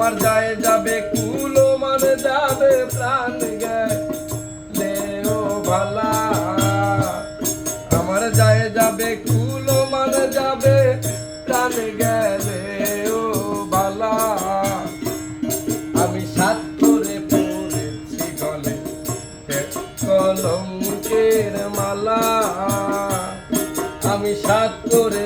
আমার যায় যাবে, কুলো মান যাবে, প্রাণ ও আমার যায় যাবে, কুলো মান যাবে, প্রাণ গেলে ও আমি সাত করে পড়েছি গলে কলঙ্কের মালা। আমি সাত করে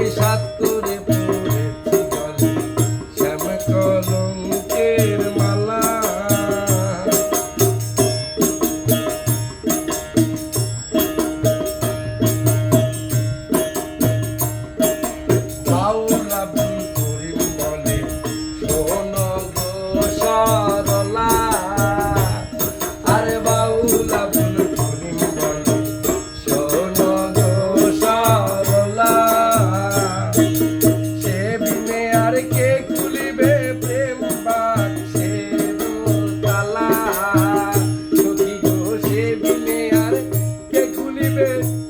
Krishna. baby.